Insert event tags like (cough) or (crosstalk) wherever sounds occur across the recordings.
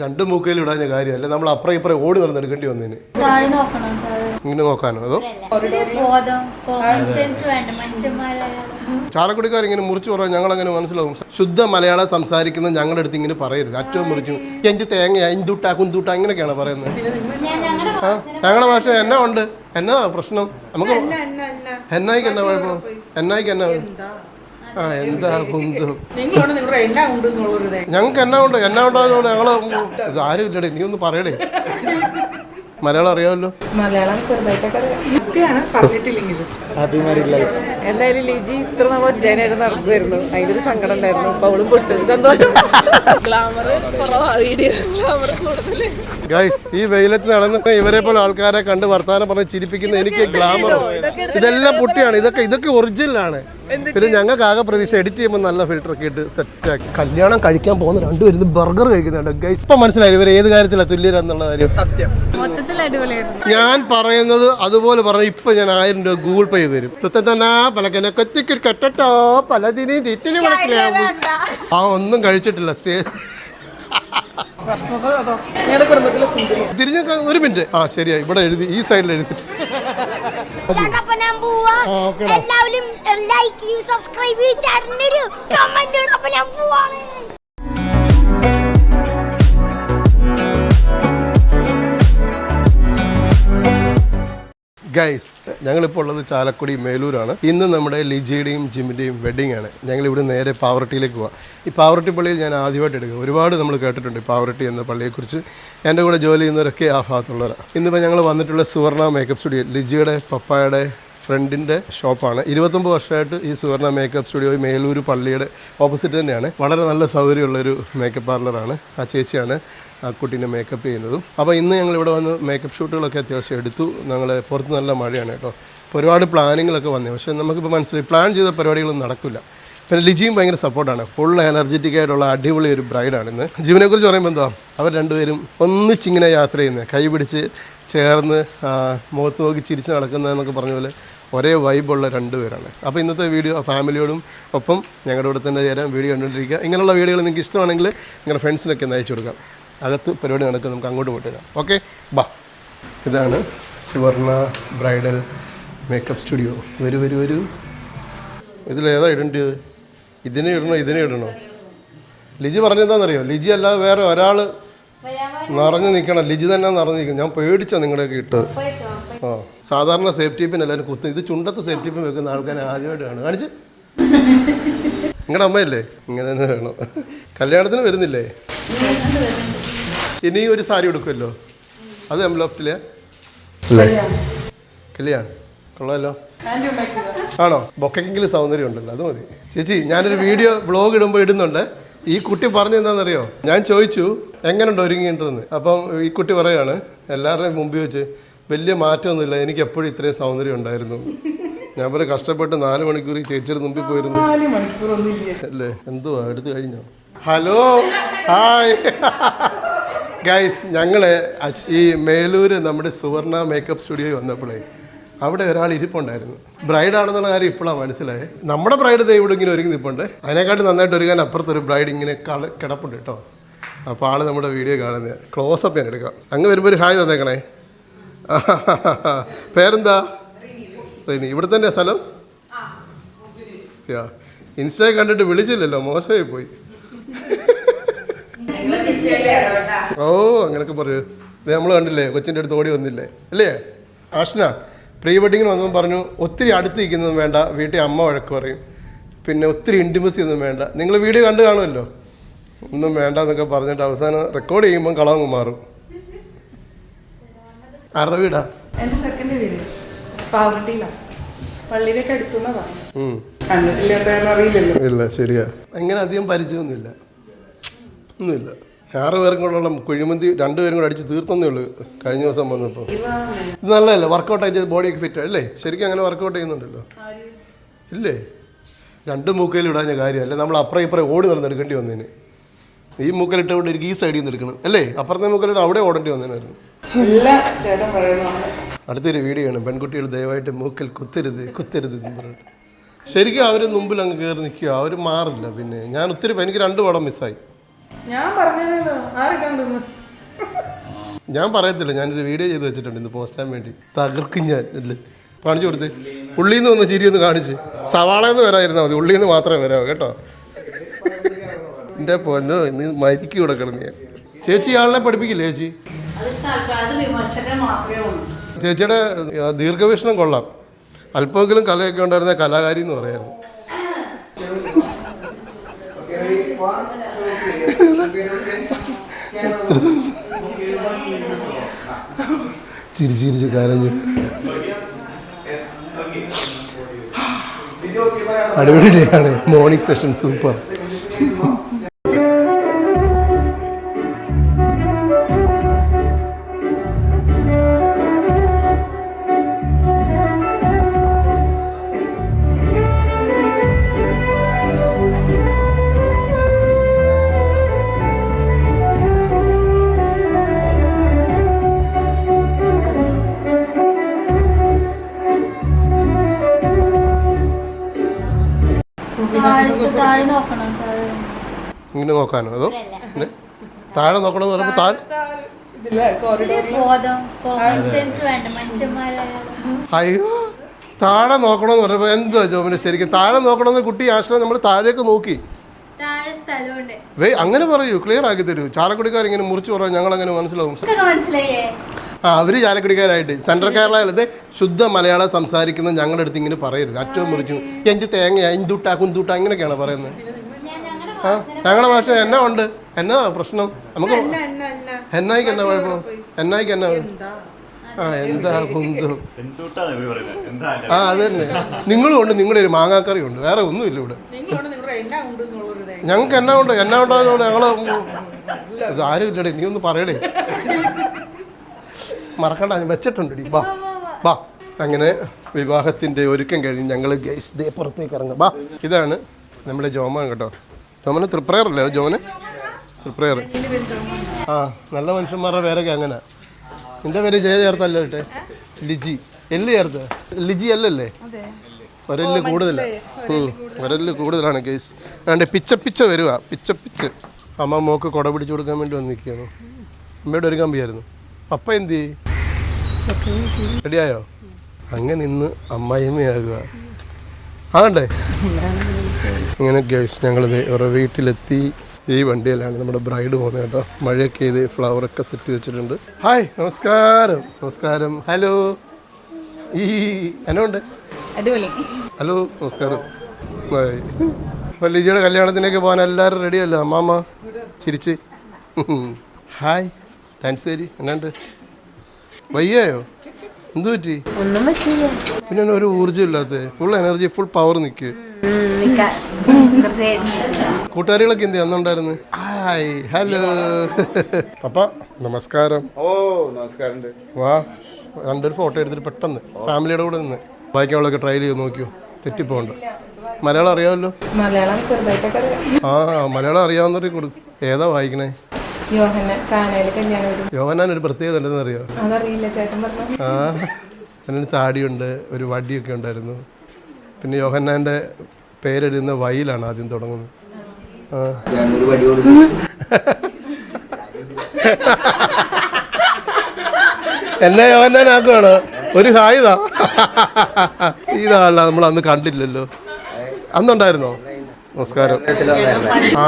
രണ്ട് മൂക്കയിൽ ഇടാഞ്ഞ കാര്യമല്ല നമ്മൾ അപ്പുറം ഇപ്പുറം ഓടി നടന്നെടുക്കേണ്ടി വന്നതിന് ഇങ്ങനെ നോക്കാനോ? അതോ? ചാലക്കുടിക്കാർ ഇങ്ങനെ മുറിച്ച് പറഞ്ഞാൽ ഞങ്ങൾ അങ്ങനെ മനസ്സിലാവും. ശുദ്ധ മലയാളം സംസാരിക്കുന്ന ഞങ്ങളുടെ അടുത്ത് ഇങ്ങനെ പറയരുത്. ഏറ്റവും മുറിച്ചു എന്റെ തേങ്ങ ഇന്തുട്ട കുന്തുട്ട ഇങ്ങനെയൊക്കെയാണ് പറയുന്നത്. ഞങ്ങളുടെ ഞങ്ങളുടെ ഭാഷ എന്നാ ഉണ്ട്? എന്നാ പ്രശ്നം? നമുക്ക് എന്നായിക്ക് എന്നാ കുഴപ്പം? എന്നായിക്ക് എന്നാ ആ എന്താ കുന്തും നിങ്ങളോട് നിങ്ങളുടെ എന്നാ ഉണ്ട് എന്നുള്ളൊരു ഇതേ? ഞങ്ങൾക്ക് എന്നാ ഉണ്ട്? എന്നാ ഉണ്ടാകുന്നതുകൊണ്ട് ഞങ്ങൾ ഇത് ആരും ഇല്ലടേ നീ ഒന്ന് പറയടേ. മലയാളം അറിയാമല്ലോ. മലയാളം ചെറുതായിട്ടൊക്കെ അറിയാം. പറഞ്ഞിട്ടില്ലെങ്കിലും. എന്തായാലും ലിജി ഇത്ര നമ്മൾ ഒറ്റനായിട്ട് നടക്കുമായിരുന്നു ഒരു സങ്കടം ഉണ്ടായിരുന്നു. അപ്പൊ അവളും പൊട്ടു. സന്തോഷം. ഗ്ലാമർ കുറവാ വീഡിയോ. ഗ്ലാമർ കൂടുതൽ ഗൈസ് ഈ വെയിലത്ത് നടന്ന് ഇവരെ പോലെ ആൾക്കാരെ കണ്ട് വർത്താനം പറഞ്ഞ് ചിരിപ്പിക്കുന്ന എനിക്ക് ഗ്ലാമർ ഇതെല്ലാം പൊട്ടിയാണ്. ഇതൊക്കെ ഇതൊക്കെ ഒറിജിനലാണ് പിന്നെ ഞങ്ങൾക്ക് ആകെ പ്രതീക്ഷ എഡിറ്റ് ചെയ്യുമ്പോൾ നല്ല ഫിൽറ്റർ ഒക്കെ ഇട്ട് സെറ്റ് ആക്കി. കല്യാണം കഴിക്കാൻ പോകുന്ന രണ്ടുപേരും ബർഗർ കഴിക്കുന്നുണ്ട്. ഗൈസ് ഇപ്പൊ മനസ്സിലായി ഇവർ ഏത് കാര്യത്തിലാണ് തുല്യരെന്നുള്ള കാര്യം. സത്യം. മൊത്തത്തിൽ അടിപൊളിയായിരുന്നു. ഞാൻ പറയുന്നത് അതുപോലെ പറഞ്ഞു ഇപ്പൊ ഞാൻ ആയിരം രൂപ ഗൂഗിൾ പേ ചെയ്ത് തരും തുത്തത്തന്നാ പലകനെ കൊച്ചിക്ക് കെട്ടോ പലതിനെയും തീറ്റിന് വിളക്കിലാവും ആ ഒന്നും കഴിച്ചിട്ടില്ല സ്റ്റേ. തിരിഞ്ഞ ഒരു മിനിറ്റ്. ആ ശരിയാ ഇവിടെ എഴുതി ഈ സൈഡിൽ എഴുതിട്ട്. എല്ലാവരും ലൈക്ക് ചെയ്യും സബ്സ്ക്രൈബ് ചെയ്യും ചേട്ടനൊരു കമന്റ് അപ്പൊ ഞാൻ പോവാണ്. ഗൈസ് ഞങ്ങളിപ്പോൾ ഉള്ളത് ചാലക്കുടി മേലൂരാണ്. ഇന്ന് നമ്മുടെ ലിജിയുടെയും ജിമ്മിന്റെയും വെഡിങ് ആണ്. ഞങ്ങൾ ഇവിടെ നേരെ പാവറട്ടിയിലേക്ക് പോവാം. ഈ പാവറട്ടി പള്ളിയിൽ ഞാൻ ആദ്യമായിട്ട് എടുക്കുക. ഒരുപാട് നമ്മൾ കേട്ടിട്ടുണ്ട് പാവറട്ടി എന്ന പള്ളിയെക്കുറിച്ച്. എന്റെ കൂടെ ജോലി ചെയ്യുന്നവരൊക്കെ ആ ഭാഗത്തുള്ളവരാണ് ഇന്നിപ്പോൾ ഞങ്ങൾ വന്നിട്ടുള്ള സുവർണ മേക്കപ്പ് സ്റ്റുഡിയോ ലിജിയുടെ പപ്പായുടെ ഫ്രണ്ടിന്റെ ഷോപ്പാണ് ഇരുപത്തൊമ്പത് വർഷമായിട്ട് ഈ സുവർണ മേക്കപ്പ് സ്റ്റുഡിയോ മേലൂർ പള്ളിയുടെ ഓപ്പോസിറ്റ് തന്നെയാണ്. വളരെ നല്ല സൗകര്യമുള്ളൊരു മേക്കപ്പ് പാർലറാണ് ആ ചേച്ചിയാണ്. കുട്ടീനെ മേക്കപ്പ് ചെയ്യുന്നതും. അപ്പോൾ ഇന്ന് ഞങ്ങൾ ഇവിടെ വന്ന് മേക്കപ്പ് ഷൂട്ടുകളൊക്കെ അത്യാവശ്യം എടുത്തു. ഞങ്ങൾ പുറത്ത് നല്ല മഴയാണ് കേട്ടോ. അപ്പോൾ ഒരുപാട് പ്ലാനിങ്ങിലൊക്കെ വന്നു. പക്ഷേ നമുക്കിപ്പോൾ മനസ്സിലായി പ്ലാൻ ചെയ്ത പരിപാടികളൊന്നും നടക്കില്ല. പിന്നെ ലിജിയും ഭയങ്കര സപ്പോർട്ടാണ് ഫുൾ എനർജറ്റിക് ആയിട്ടുള്ള അടിപൊളി ഒരു ബ്രൈഡാണ് ഇന്ന്. ജിമിനെ കുറിച്ച് പറയുമ്പോൾ എന്താ? അവർ രണ്ടുപേരും ഒന്നിച്ചിങ്ങനെ യാത്ര ചെയ്യുന്നത് കൈ പിടിച്ച് ചേർന്ന് മുഖത്ത് നോക്കി ചിരിച്ച് നടക്കുന്നതെന്നൊക്കെ പറഞ്ഞ പോലെ ഒരേ വൈബുള്ള രണ്ടുപേരാണ്. അപ്പോൾ ഇന്നത്തെ വീഡിയോ ഫാമിലിയോടും ഒപ്പം ഞങ്ങളുടെ കൂടെ തന്നെ ചേരാൻ വീഡിയോ കണ്ടുകൊണ്ടിരിക്കുക. ഇങ്ങനെയുള്ള വീഡിയോകൾ നിങ്ങൾക്ക് ഇഷ്ടമാണെങ്കിൽ നിങ്ങളുടെ ഫ്രണ്ട്സിനൊക്കെ ഒന്ന് അയച്ചു കൊടുക്കാം. അകത്ത് പരിപാടി നടക്കും നമുക്ക് അങ്ങോട്ട് പോയിട്ട് വരാം. ഓക്കെ ബാ. ഇതാണ് സുവർണ ബ്രൈഡൽ മേക്കപ്പ് സ്റ്റുഡിയോ വരൂ വരൂ വരൂ. ഇതിലേതാ ഇടേണ്ടത് ഇതിനെ ഇടണോ ഇതിനെ ഇടണോ? ലിജി പറഞ്ഞെന്താണെന്നറിയോ ലിജി അല്ലാതെ വേറെ ഒരാൾ നിറഞ്ഞു നിൽക്കണം ലിജി തന്നെ നിറഞ്ഞു നിൽക്കണം ഞാൻ പേടിച്ചാ നിങ്ങളുടെയൊക്കെ ഇട്ട്. ആ സാധാരണ സേഫ്റ്റി പിൻ എല്ലാവരും കുത്തും. ഇത് ചുണ്ടത്ത് സേഫ്റ്റി പിൻ വെക്കുന്ന ആൾക്കാരെ ആദ്യമായിട്ട് കാണും. കാണിച്ച്. നിങ്ങളുടെ അമ്മയല്ലേ? ഇങ്ങനെ തന്നെ വേണം. കല്യാണത്തിന് വരുന്നില്ലേ? ഇനി ഒരു സാരി എടുക്കുമല്ലോ അത് എംലോഫ്റ്റിലെ? അല്ലേ? കല്യാൺ. കൊള്ളാമല്ലോ ആണോ? ബൊക്കെങ്കിലും സൗന്ദര്യം ഉണ്ടല്ലോ അത് മതി. ചേച്ചി ഞാനൊരു വീഡിയോ ബ്ലോഗ് ഇടുമ്പോൾ ഇടുന്നുണ്ട്. ഈ കുട്ടി പറഞ്ഞു എന്താണെന്നറിയോ? ഞാൻ ചോദിച്ചു എങ്ങനെയുണ്ട് ഒരുങ്ങിയിട്ടെന്ന് അപ്പം ഈ കുട്ടി പറയാണ് എല്ലാവരുടെയും മുമ്പിൽ വെച്ച് വലിയ മാറ്റമൊന്നുമില്ല. എനിക്ക് എപ്പോഴും ഇത്രയും സൗന്ദര്യം ഉണ്ടായിരുന്നു. ഞാൻ പോലെ കഷ്ടപ്പെട്ട് നാല് മണിക്കൂർ ഈ ചേച്ചിയുടെ മുമ്പിൽ പോയിരുന്നു. അല്ലേ? എന്തുവാ? എടുത്തു കഴിഞ്ഞോ? ഹലോ? ഹായ്. ഗൈസ് ഞങ്ങൾ ഈ മേലൂർ നമ്മുടെ സുവർണ മേക്കപ്പ് സ്റ്റുഡിയോയിൽ വന്നപ്പോഴേ അവിടെ ഒരാൾ ഇരിപ്പുണ്ടായിരുന്നു. ബ്രൈഡ് ആണെന്നുള്ള കാര്യം ഇപ്പോഴാണ് മനസ്സിലായത് നമ്മുടെ ബ്രൈഡ് ദൈവം ഇവിടെ ഇങ്ങനെ ഒരുങ്ങി നിൽപ്പുണ്ട് അതിനെക്കാട്ടും നന്നായിട്ട് ഒരുങ്ങാൻ അപ്പുറത്തൊരു ബ്രൈഡ് ഇങ്ങനെ കള കിടപ്പുണ്ട് കേട്ടോ. അപ്പോൾ ആൾ നമ്മുടെ വീഡിയോ കാണുന്നത് ക്ലോസപ്പ് ഞാൻ എടുക്കാം. അങ്ങ് വരുമ്പോൾ ഒരു ഹായ് തന്നേക്കണേ. (laughs) പേരെന്താ? റെനി. ഇവിടെ തന്നെ സ്ഥലം? യാ. ഇൻസ്റ്റയിൽ കണ്ടിട്ട് വിളിച്ചില്ലല്ലോ മോശമായി പോയി. (laughs) ഓ അങ്ങനൊക്കെ പറയൂ. നമ്മൾ കണ്ടില്ലേ കൊച്ചിന്റെ അടുത്ത് ഓടി വന്നില്ലേ? അല്ലേ? ആഷ്ന പ്രീ വെഡിങ്ങിന് വന്നപ്പോൾ പറഞ്ഞു ഒത്തിരി അടുത്ത് നിൽക്കുന്നതും വേണ്ട വീട്ടിൽ അമ്മ വഴക്ക് പറയും. പിന്നെ ഒത്തിരി ഇന്റിമസി ഒന്നും വേണ്ട. നിങ്ങൾ വീഡിയോ കണ്ടു കാണുമല്ലോ? ഒന്നും വേണ്ട എന്നൊക്കെ പറഞ്ഞിട്ട് അവസാനം റെക്കോർഡ് ചെയ്യുമ്പോൾ കളവങ്ങ് മാറും. ആരുടെ വീടാ? എന്റെ സെക്കൻഡ് വീട്. പാവർട്ടിയിലാണ് പള്ളിയിലേക്ക് അടുത്തുനിന്നാ പറഞ്ഞു അറിയില്ലല്ലോ. ഇല്ല ശരിയാ. എങ്ങനെ അധികം പരിചയമൊന്നുമില്ല. ഒന്നുമില്ല. ആറ് പേർക്കും കൂടെയുള്ള കുഴിമന്തി രണ്ടുപേരും കൂടെ അടിച്ച് തീർത്തൊന്നേ ഉള്ളൂ കഴിഞ്ഞ ദിവസം വന്നപ്പോൾ. ഇത് നല്ലതല്ലേ? വർക്കൗട്ട് ആയി ചെയ്ത് ബോഡിയൊക്കെ ഫിറ്റ് അല്ലേ? ശരിക്കും അങ്ങനെ വർക്കൗട്ട് ചെയ്യുന്നുണ്ടല്ലോ. ഇല്ലേ? രണ്ട് മൂക്കയിൽ ഇടാഞ്ഞ കാര്യമല്ല നമ്മൾ അപ്പുറം ഇപ്പുറം ഓടി നടന്നെടുക്കേണ്ടി വന്നതിന് ഈ മൂക്കലിട്ടുകൊണ്ട് എനിക്ക് ഈ സൈഡിൽ നിന്ന് എടുക്കണം അല്ലേ? അപ്പുറത്തെ മൂക്കലിട്ട് അവിടെ ഓടേണ്ടി പറയുന്നതാണ് അടുത്തൊരു വീഡിയോ ആണ് പെൺകുട്ടികൾ ദയവായിട്ട് മൂക്കൽ കുത്തരുത് കുത്തരുത് എന്ന് പറഞ്ഞിട്ട്. ശരിക്കും അവർ മുമ്പിൽ അങ്ങ് കയറി നിൽക്കുക അവർ മാറില്ല പിന്നെ. ഞാൻ ഒത്തിരി എനിക്ക് രണ്ട് പടം മിസ്സായി ഞാൻ ആരെ ഞാൻ പറയത്തില്ല. ഞാനൊരു വീഡിയോ ചെയ്ത് വെച്ചിട്ടുണ്ട് ഇന്ന് പോസ്റ്റാൻ വേണ്ടി. തകർക്കും ഞാൻ കാണിച്ചു കൊടുത്ത്. ഉള്ളിൽ നിന്ന് വന്ന് ചിരി ഒന്ന് കാണിച്ച്. സവാള എന്ന് വരാതിരുന്നാൽ മതി. ഉള്ളിന്ന് മാത്രമേ വരാവൂ കേട്ടോ? എന്റെ പൊന്നോ ഇന്ന് മരിക്കി കൊടുക്കണം ഞാൻ. ചേച്ചി ആളിനെ പഠിപ്പിക്കില്ലേ ചേച്ചി? ചേച്ചിയുടെ ദീർഘവീക്ഷണം കൊള്ളാം. അല്പമെങ്കിലും കലയൊക്കെ ഉണ്ടായിരുന്ന കലാകാരി എന്ന് പറയായിരുന്നു. ചിരിച്ച് ചിരിച്ച് കരഞ്ഞു. അടിപൊളിയാണ്. മോർണിംഗ് സെഷൻ സൂപ്പർ താഴെ നോക്കണം താഴെ. ഇങ്ങനെ നോക്കാനോ? അതോ? താഴെ താഴെ നോക്കണമെന്ന് പറയുമ്പോൾ താഴെ അയ്യോ താഴെ നോക്കണമെന്ന് പറയുമ്പോൾ എന്തുവാ ജോമിന് ശരിക്കും. താഴെ നോക്കണമെന്ന് കുട്ടി ആശ്രയം നമ്മൾ താഴേക്ക് നോക്കി. വേ അങ്ങനെ പറയൂ ക്ലിയർ ആക്കി തരൂ. ചാലക്കുടിക്കാർ ഇങ്ങനെ മുറിച്ച് പറയാൻ ഞങ്ങൾ അങ്ങനെ മനസ്സിലാവും മനസ്സിലായേ ആ അവർ ചാലക്കുടിക്കാരായിട്ട്. സെൻട്രൽ കേരളയിലത് ശുദ്ധ മലയാളം സംസാരിക്കുന്ന ഞങ്ങളുടെ അടുത്ത് ഇങ്ങനെ പറയരുത്. അറ്റവും മുറിച്ചു എന്ത് തേങ്ങ എന്തുട്ടാ കുന്തുട്ടാ ഇങ്ങനെയൊക്കെയാണ് പറയുന്നത്. ഞങ്ങളുടെ ആ ഞങ്ങളുടെ ഭാഷ എന്നാ ഉണ്ട്? എന്നാ പ്രശ്നം? നമുക്ക് എന്ന എന്ന എന്ന? എന്നായിക്ക് എന്നാ കുഴപ്പം? എന്നായിക്ക് എന്നാ ആ എന്താ കുന്തു? ആ അത് തന്നെ. നിങ്ങളും ഉണ്ട് നിങ്ങളുടെ ഒരു മാങ്ങാക്കറി ഉണ്ട് വേറെ ഒന്നുമില്ല ഇവിടെ. ഞങ്ങൾക്ക് എന്നാ ഉണ്ട്? എന്നാ ഉണ്ടാകുന്നതുകൊണ്ട് ഞങ്ങൾ ഇത് ആരും ഇല്ലടേ നീ ഒന്ന് പറയടേ. മറക്കണ്ട ഞാൻ വെച്ചിട്ടുണ്ടടി. ബാ ബാ. അങ്ങനെ വിവാഹത്തിന്റെ ഒരുക്കം കഴിഞ്ഞ് ഞങ്ങൾ ഗൈസ് ദേ പുറത്തേക്ക് ഇറങ്ങും. ബാ ഇതാണ് നമ്മുടെ ജോമൻ കേട്ടോ. ജോമന് തൃപ്രയർ അല്ലേ ജോമന്? തൃപ്രയർ. ആ നല്ല മനുഷ്യന്മാരുടെ പേരൊക്കെ അങ്ങനെ. നിന്റെ പേര് ജയ ചേർത്തല്ലോ കേട്ടെ ലിജി. എല്ല് ചേർത്ത്? ലിജി അല്ലല്ലേ? ഒരെല്ല് കൂടുതലാണ് ഒരൽ കൂടുതലാണ് കേസ് അതുകൊണ്ട് പിച്ച പിച്ച വരിക പിച്ച പിച്ച്. അമ്മ മോക്ക് കുട പിടിച്ചു കൊടുക്കാൻ വേണ്ടി വന്ന് നിൽക്കുകയാണ്. അമ്മയോട് ഒരു കമ്പിയായിരുന്നു. പപ്പ എന്ത് റെഡിയായോ അങ്ങനെ ഇന്ന് അമ്മായിമ്മയാകുക ആകണ്ടേ ഇങ്ങനെ ഗേസ് ഞങ്ങളിത് ഇവരുടെ വീട്ടിലെത്തി. ഈ വണ്ടിയിലാണ് നമ്മുടെ ബ്രൈഡ് പോകുന്നത് കേട്ടോ. മഴയൊക്കെ ചെയ്ത് ഫ്ലവറൊക്കെ സെറ്റ് വെച്ചിട്ടുണ്ട്. ഹായ് നമസ്കാരം. നമസ്കാരം. ഹലോ ഈ എന്നാ ഉണ്ട്? അടിപൊളി. ഹലോ നമസ്കാരം. അപ്പോൾ ലിജിയുടെ കല്യാണത്തിനൊക്കെ പോകാൻ എല്ലാവരും റെഡിയല്ലോ അമ്മാമ്മ ചിരിച്ച്. ഹായ്. ഡാൻസ് കയറി എന്നാണ്ട് വയ്യായോ? എന്ത് പറ്റി? പിന്നെ ഒരു ഊർജം ഇല്ലാത്ത. ഫുൾ എനർജി ഫുൾ പവർ നിൽക്കുക കൂട്ടുകാരികളൊക്കെ എന്ത് അന്നുണ്ടായിരുന്നു ഹായ് ഹലോ പപ്പ നമസ്കാരം. ഓ നമസ്കാരം വാ. രണ്ടൊരു ഫോട്ടോ എടുത്തിട്ട് പെട്ടെന്ന്. ഫാമിലിയുടെ കൂടെ നിന്ന്. വായിക്കാനുള്ളതൊക്കെ ട്രൈ ചെയ്ത് നോക്കിയോ? തെറ്റിപ്പോണ്ട് മലയാളം അറിയാമല്ലോ? മലയാളം ചെറുതായിട്ടൊക്കെ ആ മലയാളം അറിയാവുന്നവർക്ക് കൊടുക്കും ഏതാ വായിക്കണേ? യോഹനാൻ ഒരു പ്രത്യേകത ഉണ്ടെന്ന് അറിയോ? അതറിയില്ല ചേട്ടൻ പറഞ്ഞു? ആ അതിന് താടിയുണ്ട് ഒരു വടിയൊക്കെ ഉണ്ടായിരുന്നു. പിന്നെ യോഹന്നാന്റെ പേരെഴുതുന്ന വയിലാണ് ആദ്യം തുടങ്ങുന്നത്. എന്നെ യോഹന്നാൻ യോഹന്നാനാക്കുവാണോ ഒരു ഹായ് ഇതാ. ഇതാണല്ലോ നമ്മൾ അന്ന് കണ്ടില്ലല്ലോ. അന്നുണ്ടായിരുന്നോ? നമസ്കാരം. ആ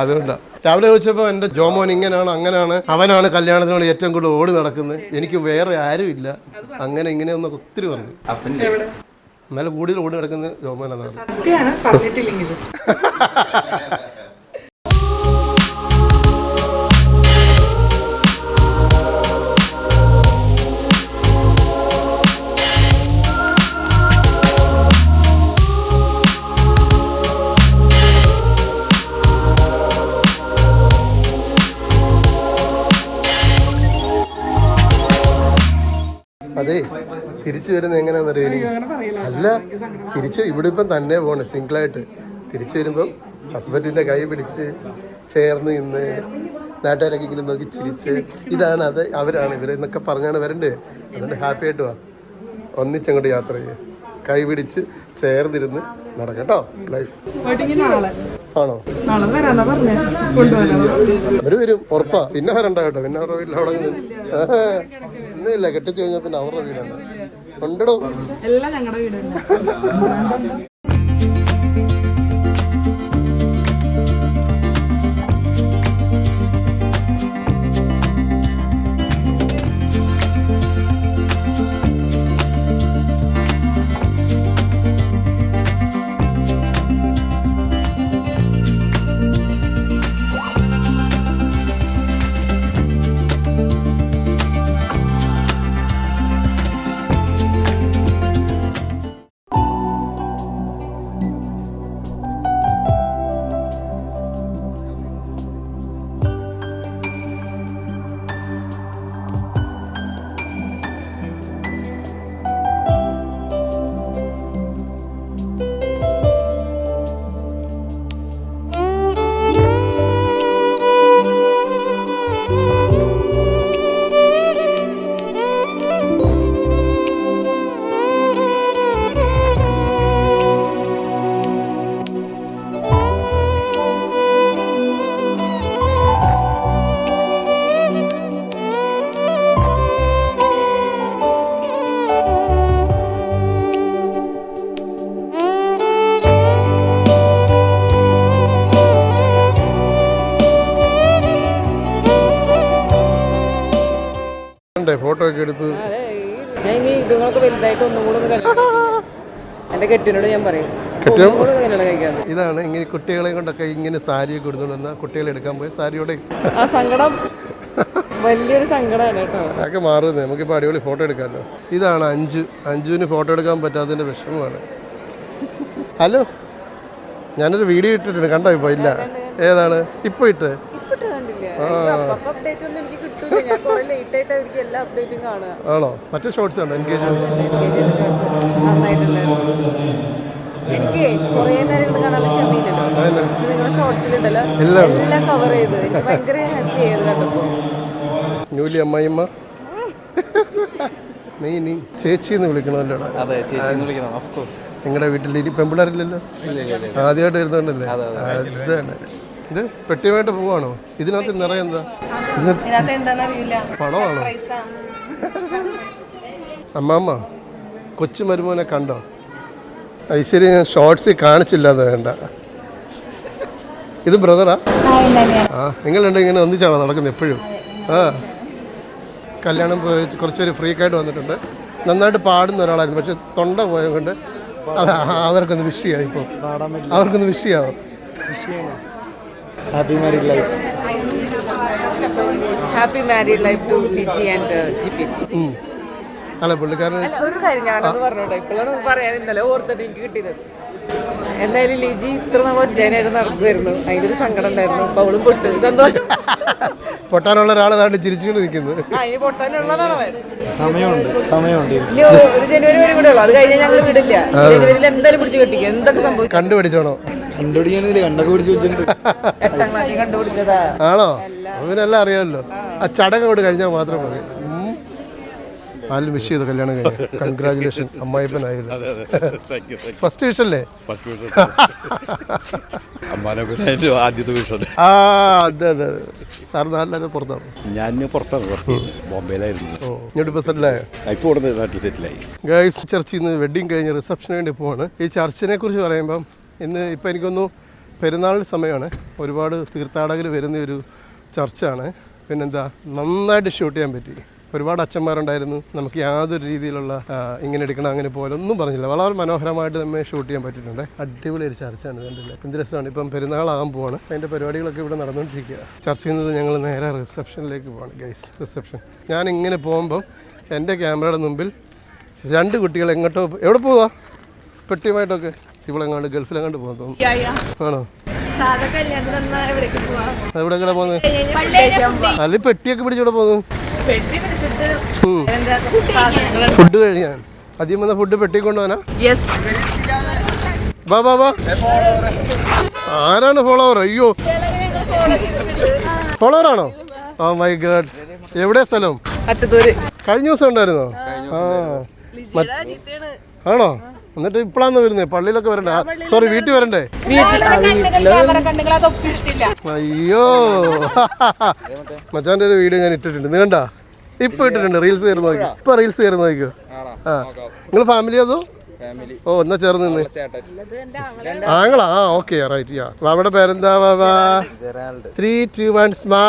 അതുകൊണ്ടാ. രാവിലെ ചോദിച്ചപ്പോൾ എന്റെ ജോമോൻ ഇങ്ങനെയാണ് അങ്ങനെയാണ്. അവനാണ് കല്യാണത്തിനോട് ഏറ്റവും കൂടുതൽ ഓടി നടക്കുന്നത്. എനിക്ക് വേറെ ആരും ഇല്ല. അങ്ങനെ ഇങ്ങനെയൊന്നൊക്കെ ഒത്തിരി പറഞ്ഞു. എന്നാലും കൂടുതൽ ഓടി നടക്കുന്നത് ജോമോനാണ്. (laughs) അതെ തിരിച്ചു വരുന്നത് എങ്ങനെയാണെന്നറിയോ? അല്ല തിരിച്ച് ഇവിടെ ഇപ്പം തന്നെ പോണ് സിംഗിളായിട്ട്. തിരിച്ചു വരുമ്പം ഹസ്ബൻഡിന്റെ കൈ പിടിച്ച് ചേർന്ന് ഇന്ന് നാട്ടുകാരൊക്കെ ഇങ്ങനെ നോക്കി ചിരിച്ച് ഇതാണ് അത് അവരാണ് ഇവരെന്നൊക്കെ പറഞ്ഞാണ് വരണ്ടേ? അതുകൊണ്ട് ഹാപ്പി ആയിട്ട് വാ. ഒന്നിച്ചങ്ങോട്ട് യാത്ര ചെയ്യുക കൈ പിടിച്ച് ചേർന്നിരുന്ന് നടക്കട്ടോ ലൈഫ് ആണോ? അവർ വരും ഉറപ്പാ. പിന്നെ വരണ്ട കേട്ടോ. പിന്നെ അവരുടെ വീട്ടിൽ അവിടെ നിന്ന് ഇന്നില്ല കെട്ടിച്ചു കഴിഞ്ഞാൽ പിന്നെ അവരുടെ വീടാണ്. ഉണ്ടോ എല്ലാം ഞങ്ങളുടെ വീട് (laughs) എടുത്ത് ഞാൻ ഇനി ഇതുങ്ങൾക്ക് വലുതായിട്ട് ഒന്നും കൂടെ ഒന്ന് കല്യാണം കെട്ടിനോട് ഞാൻ പറയും. ഇതാണ് ഇങ്ങനെ കുട്ടികളെ കൊണ്ടൊക്കെ ഇങ്ങനെ സാരിയൊക്കെ എടുത്തുകൊണ്ട് കുട്ടികളെ എടുക്കാൻ പോയ സാരിയോടെ? ആ സങ്കടം വലിയൊരു സങ്കടമാണ് കേട്ടോ. അതൊക്കെ മാറുന്നത് നമുക്കിപ്പോൾ അടിപൊളി ഫോട്ടോ എടുക്കാമല്ലോ ഇതാണ് അഞ്ചു. അഞ്ചുവിന് ഫോട്ടോ എടുക്കാൻ പറ്റാത്തതിന്റെ വിഷമമാണ്. ഹലോ? ഞാനൊരു വീഡിയോ ഇട്ടിട്ടുണ്ട്. കണ്ടോ ഇപ്പോൾ ഇല്ല. ഏതാണ്? ഇപ്പോൾ ഇട്ട്? അപ്ഡേറ്റ് ഒന്നും എനിക്ക് ഞാൻ കുറെ ലേറ്റ് ആയിട്ട് എനിക്ക് എല്ലാ അപ്ഡേറ്റും കാണുക. ആണോ? മറ്റേ ഷോർട്സ് ഉണ്ടോ എൻഗേജ് എനിക്ക് കുറേ നേരം ഇരുന്ന് കാണാനുള്ള ക്ഷമയില്ലല്ലോ പക്ഷെ നിങ്ങളുടെ ഷോർട്സിലുണ്ടല്ലോ എല്ലാം എല്ലാം കവർ ചെയ്ത്. എനിക്ക് ഭയങ്കര ഹാപ്പി ആയത് കണ്ടപ്പോ. ന്യൂലി അമ്മായിമ്മ. നീ നീ ചേച്ചി എന്ന് വിളിക്കണമല്ലോ അതെ ചേച്ചി എന്ന് വിളിക്കണം ഓഫ് കോഴ്സ് നിങ്ങളുടെ വീട്ടിൽ ഇനി പെമ്പിളാരില്ലല്ലോ ആദ്യമായിട്ട് വരുന്നുണ്ടല്ലേ അതാണ്. ഇത് പെട്ടിയുമായിട്ട് പോവാണോ? ഇതിനകത്ത് നിറയെ എന്താ? ഇതിനകത്ത് പണമാണോ? അമ്മാമ്മ കൊച്ചു മരുമോനെ കണ്ടോ? ഐശ്വര്യ ഞാൻ ഷോർട്സിൽ കാണിച്ചില്ല എന്ന് വേണ്ട. ഇത് ബ്രദറാ ആ? നിങ്ങൾ രണ്ടും ഇങ്ങനെ ഒന്നിച്ചാണോ നടക്കുന്നത് എപ്പോഴും? ആ. കല്യാണം കുറച്ച് പേര് ഫ്രീ ആയിട്ട് വന്നിട്ടുണ്ട്. നന്നായിട്ട് പാടുന്ന ഒരാളായിരുന്നു. പക്ഷെ തൊണ്ട പോയത് കൊണ്ട് അവർക്കൊന്ന് വിഷയമായി ഇപ്പോൾ അവർക്കൊന്ന് വിഷയമാവും happy married life happy married life to Liji and GP. അല്ല പുള്ളിക്കാരൻ ഒരു കാര്യം ഞാനത് പറഞ്ഞോട്ടെ. ഇപ്പോഴാണ് പറയാൻ ഇന്നലെ ഓർത്തിട്ട് എനിക്ക് കിട്ടിയത്. എന്തായാലും ലിജി ഇത്ര നമ്മൾ ഒറ്റേനായിട്ട് നടക്കുമായിരുന്നു അതിന്റെ ഒരു സങ്കടം ഉണ്ടായിരുന്നു അപ്പൊ അവളും പൊട്ട്. സന്തോഷം. പൊട്ടാനുള്ള ഒരാൾ താണ്ട് ചിരിച്ചുകൊണ്ട് നിൽക്കുന്നത് സമയമുണ്ട് സമയമുണ്ട്. ഒരു ജനുവരി വരെ കൂടെ ഉള്ളൂ. അത് കഴിഞ്ഞാൽ ഞങ്ങൾ വിടില്ല. ജനുവരിയിൽ എന്തായാലും പിടിച്ച് കെട്ടിക്കും. എന്തൊക്കെ സംഭവിക്കും കണ്ടുപിടിച്ചോണോ? കണ്ടുപിടിക്കാനില്ല കണ്ടൊക്കെ പിടിച്ച് വെച്ചിട്ടുണ്ട്. എട്ടാം ക്ലാസ്സിൽ കണ്ടുപിടിച്ചതാ. ആണോ? അവനെല്ലാം അറിയാമല്ലോ. ആ ചടങ്ങ് അങ്ങോട്ട് കഴിഞ്ഞാൽ മാത്രം മതി. ആരും വിഷ് ചെയ്തു കല്യാണം കഴിഞ്ഞു. കൺഗ്രാചുലേഷൻ അമ്മായിപ്പനായത് ഫസ്റ്റ് വിഷല്ലേ ആദ്യത്തെ വിഷയം ആ അതെ അതെ സാർ നാട്ടിലൊക്കെ പുറത്താണ്? ഞാൻ പുറത്താണ് ബോംബെയിലായിരുന്നു. ഓ ഇങ്ങോട്ട് ഇപ്പോൾ സെറ്റിലായോ ഇപ്പോൾ ഇവിടെ നാട്ടിൽ സെറ്റിലായി ഗൈസ് ചർച്ചിൽ നിന്ന് വെഡ്ഡിങ് കഴിഞ്ഞ് റിസപ്ഷന് വേണ്ടി പോവാണ്. ഈ ചർച്ചിനെ കുറിച്ച് പറയുമ്പം ഇന്ന് ഇപ്പം എനിക്കൊന്നു പെരുന്നാളിന്റെ സമയമാണ്. ഒരുപാട് തീർത്ഥാടകർ വരുന്ന ഒരു ചർച്ചാണ് പിന്നെന്താ? നന്നായിട്ട് ഷൂട്ട് ചെയ്യാൻ പറ്റി. ഒരുപാട് അച്ഛന്മാരുണ്ടായിരുന്നു. നമുക്ക് യാതൊരു രീതിയിലുള്ള ഇങ്ങനെ എടുക്കണം അങ്ങനെ പോലെ ഒന്നും പറഞ്ഞില്ല. വളരെ മനോഹരമായിട്ട് നമ്മെ ഷൂട്ട് ചെയ്യാൻ പറ്റിയിട്ടുണ്ട്. അടിപൊളി ഒരു ചർച്ചയാണ് കണ്ടില്ല? എന്ത് രസമാണ്. ഇപ്പം പെരുന്നാളാകാൻ പോവാണ്. അതിന്റെ പരിപാടികളൊക്കെ ഇവിടെ നടന്നുകൊണ്ടിരിക്കുക. ചർച്ച ചെയ്യുന്നത് ഞങ്ങൾ നേരെ റിസപ്ഷനിലേക്ക് പോവാണ് ഗൈസ് റിസപ്ഷൻ. ഞാൻ ഇങ്ങനെ പോകുമ്പം എന്റെ ക്യാമറയുടെ മുമ്പിൽ രണ്ട് കുട്ടികൾ എങ്ങോട്ടോ എവിടെ പോവാ? പെട്ടിയുമായിട്ടൊക്കെ. ഇവളെങ്ങാണ്ട് ഗൾഫിലെങ്ങാണ്ട് പോകാൻ തോന്നുന്നു. ആണോ? എവിടെ പോകുന്നത് അല്ലെ പെട്ടിയൊക്കെ പിടിച്ചോടെ പോകുന്നു ഫുഡ് കഴിഞ്ഞാൽ ആദ്യം വന്ന ഫുഡ് പെട്ടി കൊണ്ടുപോകാനാ? യെസ് വാ വാ വാ. ആരാണ് ഫോളോവർ അയ്യോ. ഫോളോവർ ആണോ? ഓ മൈ ഗാഡ് എവിടെ സ്ഥലം? കഴിഞ്ഞ ദിവസം ഉണ്ടായിരുന്നോ? ആ. ആണോ? എന്നിട്ട് ഇപ്പോഴാണ് വരുന്നത് പള്ളിയിലൊക്കെ വരണ്ടേ? സോറി വീട്ടിൽ വരണ്ടേ? അയ്യോ. (laughs) മച്ചാന്റെ ഒരു വീഡിയോ ഞാൻ ഇട്ടിട്ടുണ്ട്. നീ കണ്ടാ? ഇപ്പൊ ഇട്ടിട്ടുണ്ട്. റീൽസ് കയറുന്ന നോക്കി. ഇപ്പൊ റീൽസ് കയറുന്ന നോക്കിയോ ആ. നിങ്ങൾ ഫാമിലി അതോ? ഓ എന്നാ ചേർന്ന് നിന്ന്. ആങ്ങളാ. ആ ഓക്കെ റൈറ്റ് യാ അവിടെ പേരെന്താ? Three two one സ്മാ.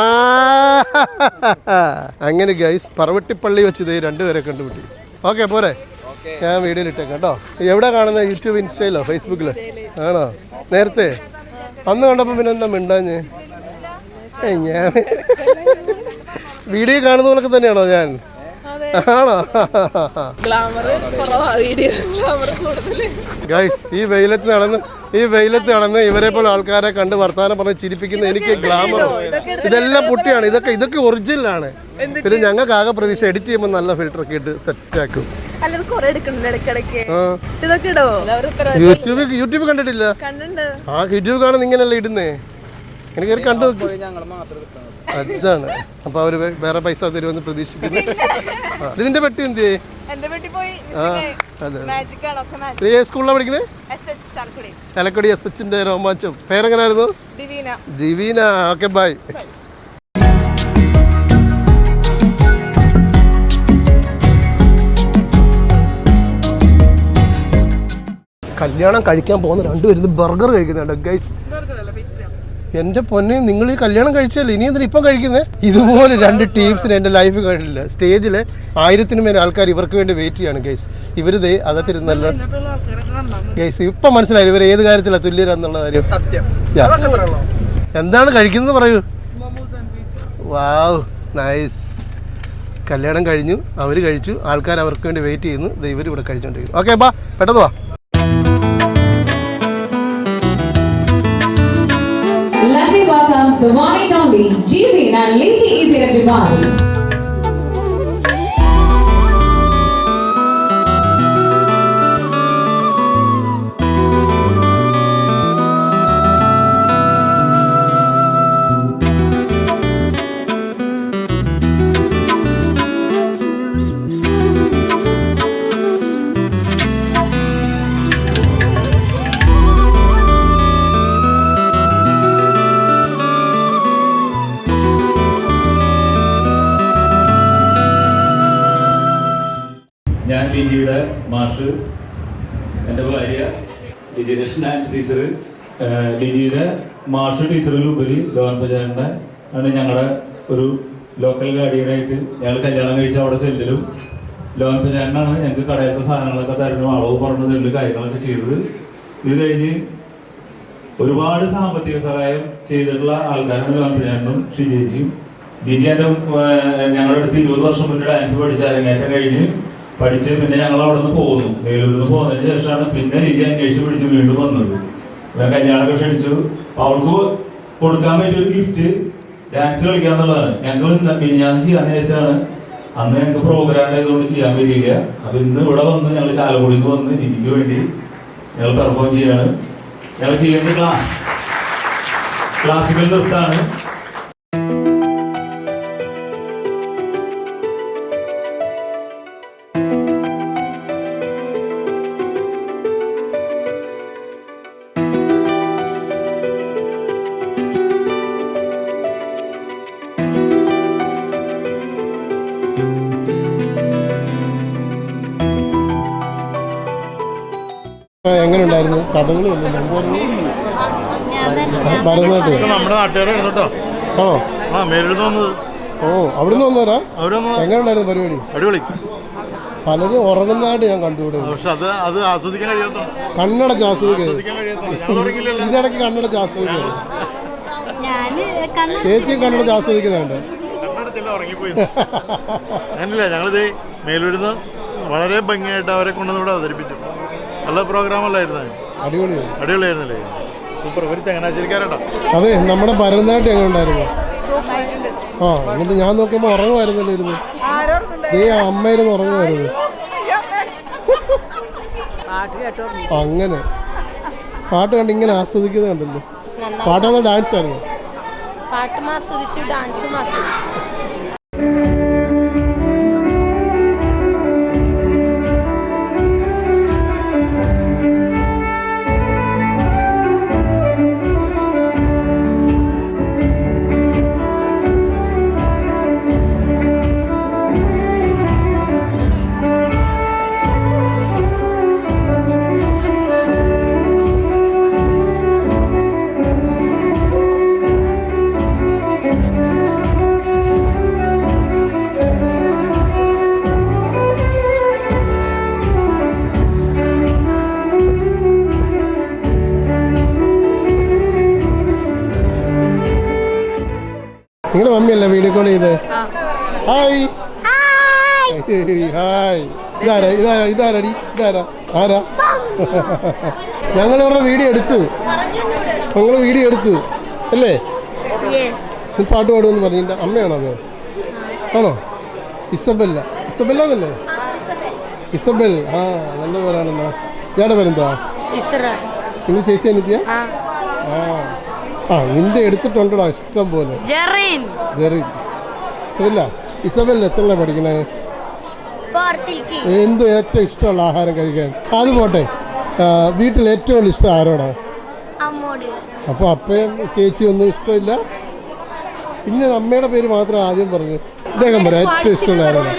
(laughs) അങ്ങനെ ഗൈസ് പറവട്ടിപ്പള്ളി വെച്ച് ഇതേ രണ്ടുപേരെ കണ്ടുപിട്ടി ഓക്കെ പോരെ. ഞാൻ വീഡിയോയിൽ ഇട്ടേക്കാം കേട്ടോ. എവിടെ കാണുന്നത് യൂട്യൂബ് ഇൻസ്റ്റയിലോ? ഫേസ്ബുക്കിലോ? ആണോ? നേരത്തെ. അന്ന് കണ്ടപ്പോൾ പിന്നെ എന്താ മിണ്ടാഞ്ഞ്? ഞാൻ (laughs) വീഡിയോ കാണുന്ന പോലൊക്കെ തന്നെയാണോ ഞാൻ? ആണോ? ഗൈസ് ഈ വെയിലത്ത് നടന്ന് ഈ വെയിലത്ത് നടന്ന് ഇവരെ പോലെ ആൾക്കാരെ കണ്ട് വർത്താനം പറഞ്ഞ് ചിരിപ്പിക്കുന്ന എനിക്ക് ഗ്ലാമർ. ഇതെല്ലാം പൊട്ടിയാണ്. ഇതൊക്കെ ഇതൊക്കെ ഒറിജിനലാണ് പിന്നെ ഞങ്ങൾക്ക് ആകെ പ്രതീക്ഷ എഡിറ്റ് ചെയ്യുമ്പോൾ നല്ല ഫിൽറ്റർ ഒക്കെ ഇട്ട് സെറ്റ് ആക്കും. യൂട്യൂബ് യൂട്യൂബ് കണ്ടിട്ടില്ല? കണ്ടുണ്ട് ആ യൂട്യൂബ് കാണുന്ന ഇങ്ങനെയല്ല ഇടുന്നേ? എനിക്ക് ഒരു കണ്ടു അതാണ്. അപ്പൊ അവർ വേറെ പൈസ തരുമെന്ന് പ്രതീക്ഷിക്കുന്നു ഇതിന്റെ പെട്ടി എന്ത് എന്റെ വീട്ടിൽ പോയി. അതെ. മാജിക് ആണ് ഒക്കെ മാജിക് നീ ഏത് സ്കൂളിലാണ് എച്ച് ചാലക്കുടി. എസ് എച്ചിന്റെ രോമാഞ്ചം. പേരെങ്ങനായിരുന്നു? ദിവീന. ദിവീന. Okay bye. കല്യാണം കഴിക്കാൻ പോകുന്ന രണ്ടുപേരും ബർഗർ കഴിക്കുന്നുണ്ട്. ഗൈസ് എന്റെ പൊന്നെ നിങ്ങൾ ഈ കല്യാണം കഴിച്ചല്ലേ? ഇനി എന്തിനാ ഇപ്പം കഴിക്കുന്നത് ഇതുപോലെ രണ്ട് ടീംസിന് എന്റെ ലൈഫ് കണ്ടില്ല സ്റ്റേജിൽ ആയിരത്തിന് മേലെ ആൾക്കാർ ഇവർക്ക് വേണ്ടി വെയിറ്റ് ചെയ്യാണ് ഗൈസ് ഇവർ ദേ അകത്തിരുന്നല്ല ഗൈസ് ഇപ്പം മനസ്സിലായി ഇവർ ഏത് കാര്യത്തിലാണ് തുല്യരാന്നുള്ള കാര്യം. സത്യം. എന്താണ് കഴിക്കുന്നത് പറയൂ. വാവ് നൈസ് കല്യാണം കഴിഞ്ഞു അവർ കഴിച്ചു ആൾക്കാർ അവർക്ക് വേണ്ടി വെയിറ്റ് ചെയ്യുന്നു. ദേ ഇവർ ഇവിടെ കഴിച്ചുകൊണ്ടിരിക്കുന്നു ഓക്കെ ബാ പെട്ടെന്ന് വാ. The one and only GV நான் லிஞ்சி இசை ரப்பிப்பார் ലിജിയുടെ മാഷ് ടീച്ചറിലുപരി ലോൻ പഞ്ചായത്തിന്റെ ആണ് ഞങ്ങളുടെ ഒരു ലോക്കൽ ഗാർഡിയനായിട്ട് ഞങ്ങൾ കല്യാണം കഴിച്ച അവിടെ ചെല്ലലും ലോൻ പഞ്ചായത്തിനാണ് ഞങ്ങൾക്ക് കടയിലത്തെ സാധനങ്ങളൊക്കെ തരുന്നു അളവ് പറഞ്ഞു തരുന്നു കാര്യങ്ങളൊക്കെ ചെയ്തത്. ഇത് കഴിഞ്ഞ് ഒരുപാട് സാമ്പത്തിക സഹായം ചെയ്തിട്ടുള്ള ആൾക്കാരാണ് ലോൻ ഷിജേജിയും ജി എന്റെ ഞങ്ങളുടെ അടുത്ത് ഇരുപത് വർഷം മുന്നേ ഡാൻസ് പഠിച്ച അരങ്ങേറ്റം കഴിഞ്ഞ് പഠിച്ച് പിന്നെ ഞങ്ങൾ അവിടെ നിന്ന് പോകുന്നു. വേലൂരിൽ നിന്ന് പോകുന്നതിന് ശേഷമാണ് പിന്നെ ലിജി അന്വേഷിച്ച് പിടിച്ച് വീണ്ടും വന്നത്. ഞാൻ കല്യാണമൊക്കെ ക്ഷണിച്ചു. അവൾക്ക് കൊടുക്കാൻ പറ്റിയ ഒരു ഗിഫ്റ്റ് ഡാൻസ് കളിക്കുക എന്നുള്ളതാണ്. ഞങ്ങൾ മിനിഞ്ഞാന്ന് ചെയ്യാന്ന് വെച്ചാണ് അന്ന് ഞങ്ങൾക്ക് പ്രോഗ്രാം ആയതുകൊണ്ട് ചെയ്യാൻ പറ്റിയില്ല. അപ്പൊ ഇന്ന് ഇവിടെ വന്ന് ഞങ്ങൾ ചാലക്കുടിയിൽ വന്ന് ലിജിക്ക് വേണ്ടി ഞങ്ങൾ പെർഫോം ചെയ്യാണ്. ഞങ്ങൾ ചെയ്യുന്നത് ക്ലാ ക്ലാസിക്കൽ നൃത്തമാണ്. എങ്ങനെ ഉണ്ടായിരുന്നു കഥകളി ഭരതനാട്യം നമ്മുടെ കേട്ടോ ആണോ ആ. വന്നത്. ഓ അവിടുന്ന് വന്നവരാ? അവരൊന്ന് എങ്ങനെ ഉണ്ടായിരുന്നു പരിപാടി? അടിപൊളി. പലരും ഉറങ്ങുന്നതായിട്ട് ഞാൻ കണ്ടുകൂടെ പക്ഷെ അത് അത് ആസ്വദിക്കാൻ കഴിയാത്തതാണ് കണ്ണടച്ച് തുടങ്ങിയില്ലല്ലോ. ഇതിടയ്ക്ക് കണ്ണടച്ച് ആസ്വദിക്കുന്നു ചേച്ചിയും കണ്ണടച്ച് ആസ്വദിക്കുന്നുണ്ട്. അങ്ങനല്ല ഞങ്ങളിത് മേലൂരിന്ന് വളരെ ഭംഗിയായിട്ട് അവരെ കൊണ്ടുവന്ന് ഇവിടെ അവതരിപ്പിച്ചു. നല്ല പ്രോഗ്രാം അല്ലായിരുന്നു? അടിപൊളിയായിരുന്നല്ലേ അടിപൊളിയായിരുന്നില്ലേ? സൂപ്പർ ഒരു ചങ്ങനാശ്ശേരിക്കാരട്ടോ അതെ നമ്മുടെ പരന്നായിട്ട് എങ്ങനെ ഉണ്ടായിരുന്നു? ആ എന്നിട്ട് ഞാൻ നോക്കുമ്പോൾ ഉറങ്ങുമായിരുന്നല്ലോ ഇരുന്ന്. ദേ അമ്മയിരുന്ന് ഉറങ്ങുമായിരുന്നു. അങ്ങനെ. പാട്ട് കണ്ട് ഇങ്ങനെ ആസ്വദിക്കുന്നത് കണ്ടല്ലോ? പാട്ടാന്ന് ഡാൻസ് ആയിരുന്നു. പാട്ടും ആസ്വദിച്ചു ഡാൻസും ആസ്വദിച്ചു. നിങ്ങളുടെ മമ്മിയല്ലേ വീഡിയോ കോൾ ചെയ്ത്? ഹായ് ഹായ് ഹായ് ഇതാരാ? ഇതാരാ? ഇതാരടി? ഇതാരാ? ആരാ? ഞങ്ങൾ ഇവരുടെ വീഡിയോ എടുത്തു. ഞങ്ങൾ വീഡിയോ എടുത്തു. അല്ലേ? യെസ് നീ പാട്ട് പാടുമെന്ന് പറഞ്ഞു. എന്റെ അമ്മയാണോ അത്? ആണോ? ഇസബല്ല. ഇസബല്ല എന്നല്ലേ? ഇസബൽ. ആ നല്ല പേരാണെന്നാ. ഇയാടെ പേരെന്താ നിങ്ങൾ ചേച്ചി അനിത്യ? ആ. ആ നിന്റെ എടുത്തിട്ടുണ്ടോ ഇഷ്ടം പോലെ. ജെറിൻ. ജെറി ഇസബല്ല ഇസബല്ല എത്ര പഠിക്കണേ? എന്ത് ഏറ്റവും ഇഷ്ടമുള്ള ആഹാരം കഴിക്കാൻ? അത് പോട്ടെ. വീട്ടിൽ ഏറ്റവും കൂടുതൽ ഇഷ്ടം ആരോടാ? അപ്പൊ അപ്പോൾ അപ്പയും ചേച്ചിയും ഒന്നും ഇഷ്ടമില്ല. പിന്നെ അമ്മയുടെ പേര് മാത്രം ആദ്യം പറഞ്ഞു. ഇദ്ദേഹം പറയാം ഏറ്റവും ഇഷ്ടമുള്ള ആരോടാ?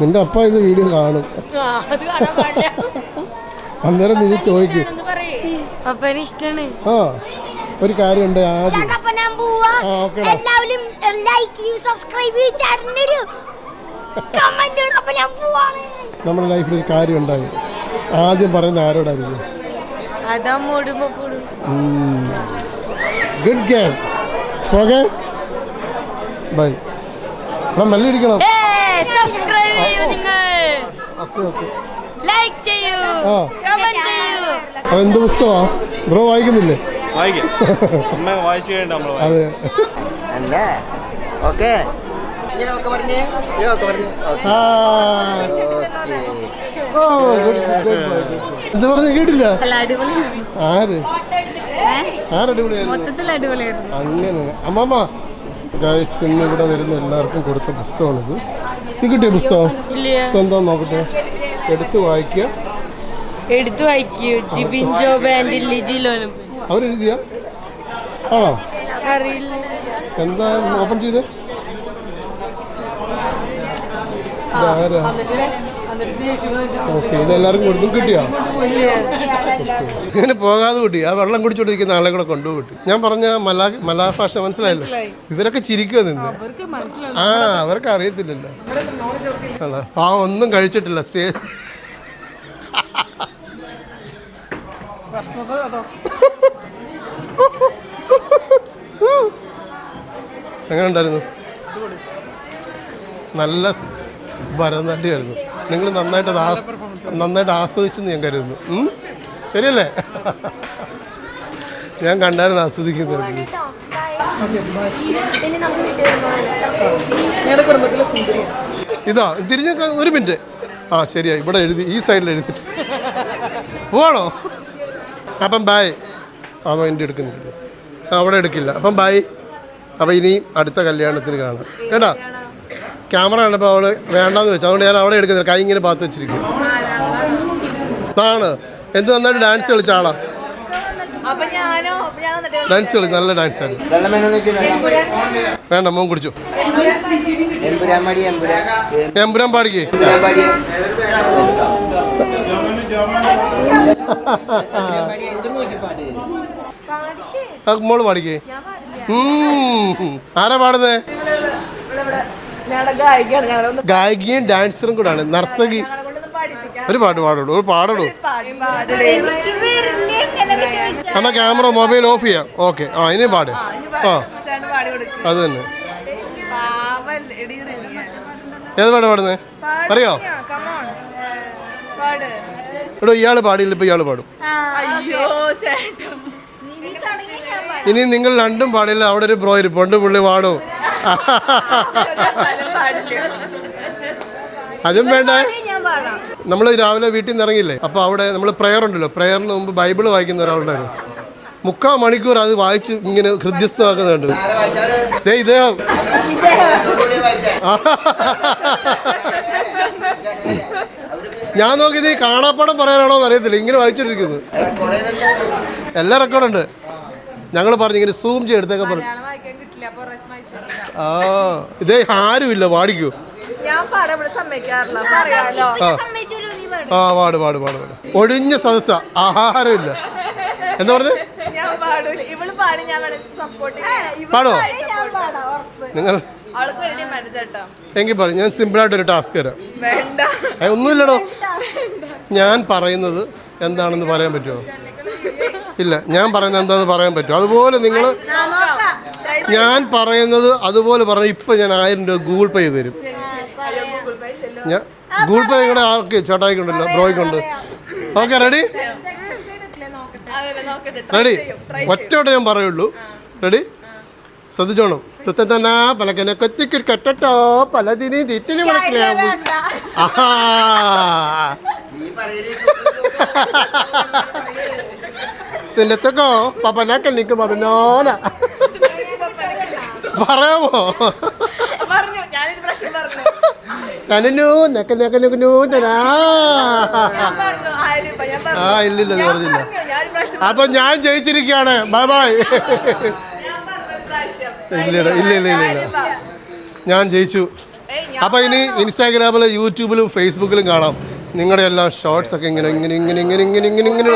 നിന്റെ അപ്പ ഇത് വീഡിയോ കാണും. അന്നേരം നീ ചോദിക്കും. പപ്പേനെ ഇഷ്ടാണ് ആ ഒരു കാര്യമുണ്ട് ആദ്യം. അപ്പൊ ഞാൻ പോവാ. ആ, ഓക്കെടാ. എല്ലാവരും ലൈക്ക് സബ്സ്ക്രൈബ് കമന്റ് അപ്പൊ ഞാൻ പോവാണ്. നമ്മുടെ ലൈഫിൽ ഒരു കാര്യം ഉണ്ടായി ആദ്യം പറയുന്ന ആരോടായിരുന്നു അതാ മൂടുമ്പോ കൂടും ഗുഡ് ഗേൾ ഓക്കെ ബൈ എടാ മെല്ലെ ഇരിക്കണം സബ്സ്ക്രൈബ് ചെയ്യൂ നിങ്ങൾ. Okay okay. ലൈക്ക് ചെയ്യൂ. കമന്റ് ചെയ്യൂ. എന്ത് പുസ്തകമാ? ബ്രോ വായിക്കുന്നില്ലേ? വായിക്കാം. (laughs) അമ്മ വായിച്ചു നമ്മൾ അതെ. ഓക്കെ. പറഞ്ഞേ. എന്ത് കേട്ടില്ല? ആര്? ആരടിപൊളിയായിരുന്നു? അങ്ങനെ. അമ്മമ്മ. ഗൈസ് ഇന്ന് ഇവിടെ വരുന്ന എല്ലാവർക്കും കൊടുത്ത പുസ്തകമാണിത്. കിട്ടിയ പുസ്തകം? ഇല്ല എന്താ നോക്കട്ടെ? എടുത്ത് വായിക്കുക. എടുത്തു വായിക്കൂ. ജിബിൻ ജോബ് ആൻഡ് ലിജി ലോലം. അവരെഴുതിയ? ആണോ? അറിയില്ല. എന്താ ഓപ്പൺ ചെയ്ത്? ഇതാരാ? ഓക്കെ ഇതെല്ലാവർക്കും കൊടുത്തും കിട്ടിയോ? ഇങ്ങനെ പോകാതെ കിട്ടി. ആ വെള്ളം കുടിച്ചോണ്ടിരിക്കുന്ന ആളെ കൂടെ കൊണ്ടുപോയി കിട്ടി. ഞാൻ പറഞ്ഞ മലാ മലാ ഭാഷ മനസ്സിലായല്ലോ ഇവരൊക്കെ ചിരിക്കുക നിന്ന്. ആ അവർക്ക് അറിയത്തില്ലല്ലോ. ആ ഒന്നും കഴിച്ചിട്ടില്ല സ്റ്റേ. എങ്ങനെ ഉണ്ടായിരുന്നു നല്ല ഭരതനാട്യമായിരുന്നു നിങ്ങൾ നന്നായിട്ട് ആസ് നന്നായിട്ട് ആസ്വദിച്ചെന്ന് ഞാൻ കരുതുന്നു. ശരിയല്ലേ? ഞാൻ കണ്ടായിരുന്നു സുന്ദരി ഇതാ തിരിഞ്ഞ ഒരു മിനിറ്റ്. ആ ശരിയാ ഇവിടെ എഴുതി ഈ സൈഡിൽ എഴുതിട്ട് പോവാണോ? അപ്പം ബായ് ആ എന്റെ എടുക്കുന്നില്ല അവിടെ എടുക്കില്ല. അപ്പം ബായ് അപ്പം ഇനിയും അടുത്ത കല്യാണത്തിന് കാണാം. കേട്ടാ? ക്യാമറ കണ്ടപ്പോൾ അവൾ വേണ്ടെന്ന് വെച്ചു അതുകൊണ്ട് ഞാൻ അവിടെ എടുക്കുന്നില്ല. കൈ ഇങ്ങനെ പാത്ത് വെച്ചിരിക്കും. ആണ് എന്ത് നന്നായിട്ട് ഡാൻസ് കളിച്ച ആളാ. ഡാൻസ് കളി. നല്ല ഡാൻസ് ആണ്. വേണ്ട മോൻ കുടിച്ചു. എമ്പുരാൻ പാടിക്ക്. മോൾ പാടിക്കേ. ആരാ പാടുന്നേ? ഗായികയും ഡാൻസറും കൂടാണ്. നർത്തകി കൊണ്ടൊന്ന് പഠിപ്പിക്കാം ഒരു പാട്ട് പാടുള്ളൂ. ഒരു പാടുള്ളൂ. പാടി എന്നാ ക്യാമറ മൊബൈൽ ഓഫ് ചെയ്യാം. ഓക്കെ. ആ ഇനി പാട്. ആ പാടി. അത് തന്നെ. ഏത് പാട്ട് പാടുന്നേ? അറിയോ? എടോ ഇയാൾ പാടിയില്ല ഇപ്പൊ ഇയാൾ പാടും. ഇനി നിങ്ങൾ രണ്ടും പാടില്ല. അവിടെ ഒരു ബ്രോ ഇരിപ്പുണ്ട്. പുള്ളി പാടും. അതും വേണ്ട. നമ്മൾ രാവിലെ വീട്ടിൽ നിന്ന് ഇറങ്ങില്ലേ അപ്പോൾ അവിടെ നമ്മൾ പ്രെയർ ഉണ്ടല്ലോ. പ്രെയറിന് മുമ്പ് ബൈബിൾ വായിക്കുന്ന ഒരാളുണ്ടായിരുന്നു മുക്കാൽ മണിക്കൂർ അത് വായിച്ച് ഇങ്ങനെ ഹൃദ്യസ്ഥമാക്കുന്നുണ്ട്. ദേ ഇദ്ദേഹം. ഞാൻ നോക്കി ഇതിന് കാണാപ്പാടം പറയാനാണോ എന്ന് അറിയത്തില്ല ഇങ്ങനെ വായിച്ചോണ്ടിരിക്കുന്നത് എല്ലാ റെക്കോർഡുണ്ട് ഞങ്ങൾ പറഞ്ഞു ഇങ്ങനെ സൂം ചെയ്തെടുത്തൊക്കെ പറഞ്ഞു ആ ഇതേ ആരുമില്ല പാടിക്കൂ ആ. പാട് പാട് പാട് പാട് ഒഴിഞ്ഞ സദസ്സ ആഹാരമില്ല. എന്താ പറഞ്ഞു? പാടി ഞാൻ സപ്പോർട്ട് പാടോ നിങ്ങൾ എങ്കിൽ പറയും ഞാൻ സിമ്പിൾ ആയിട്ട് ഒരു ടാസ്ക് തരാം. വേണ്ട. ഒന്നുമില്ലടോ. ഞാൻ പറയുന്നത് എന്താണെന്ന് പറയാൻ പറ്റുമോ? ഇല്ല ഞാൻ പറയുന്നത് എന്താണെന്ന് പറയാൻ പറ്റും അതുപോലെ നിങ്ങൾ ഞാൻ പറയുന്നത് അതുപോലെ പറഞ്ഞു ഇപ്പൊ ഞാൻ ആയിരം രൂപ ഗൂഗിൾ പേ ചെയ്ത് തരും. ഞാൻ ഗൂഗിൾ പേ നിങ്ങളുടെ ആർക്ക്? ചേട്ടായിക്കുണ്ടല്ലോ ബ്രോയ്ക്കുണ്ട്. Okay ready? റെഡി? ഒറ്റോട്ട് ഞാൻ പറയുള്ളൂ. റെഡി? ശ്രദ്ധിച്ചോണം. തുത്തന പലക്കനെ കൊച്ചിക്ക് കെട്ടോ പലതിനും തീറ്റിനെ വിളക്കിലാവും ആഹാ. തിന്നത്തക്കോ പപ്പനാക്കൽ നിൽക്കും പപ്പനോന പറയാമോ പറഞ്ഞു ഞാനിത് പ്രശ്നം പറഞ്ഞു തനു നെക്ക നെക്ക നെക്കനു തനാ ആ ഇല്ലില്ല പറഞ്ഞില്ല അപ്പൊ ഞാൻ ജയിച്ചിരിക്കുകയാണ് ബൈ ബൈ ഇല്ല ഇല്ല ഇല്ല ഇല്ല ഇല്ല ഞാൻ ജയിച്ചു. അപ്പൊ ഇനി ഇൻസ്റ്റാഗ്രാമിലും യൂട്യൂബിലും ഫേസ്ബുക്കിലും കാണാം. നിങ്ങളുടെ എല്ലാം ഷോർട്സ് ഒക്കെ ഇങ്ങനെ ഇങ്ങനെ ഇങ്ങനെ ഇങ്ങനെ. ഇങ്ങനെ ഇങ്ങനെ ഇങ്ങനെ.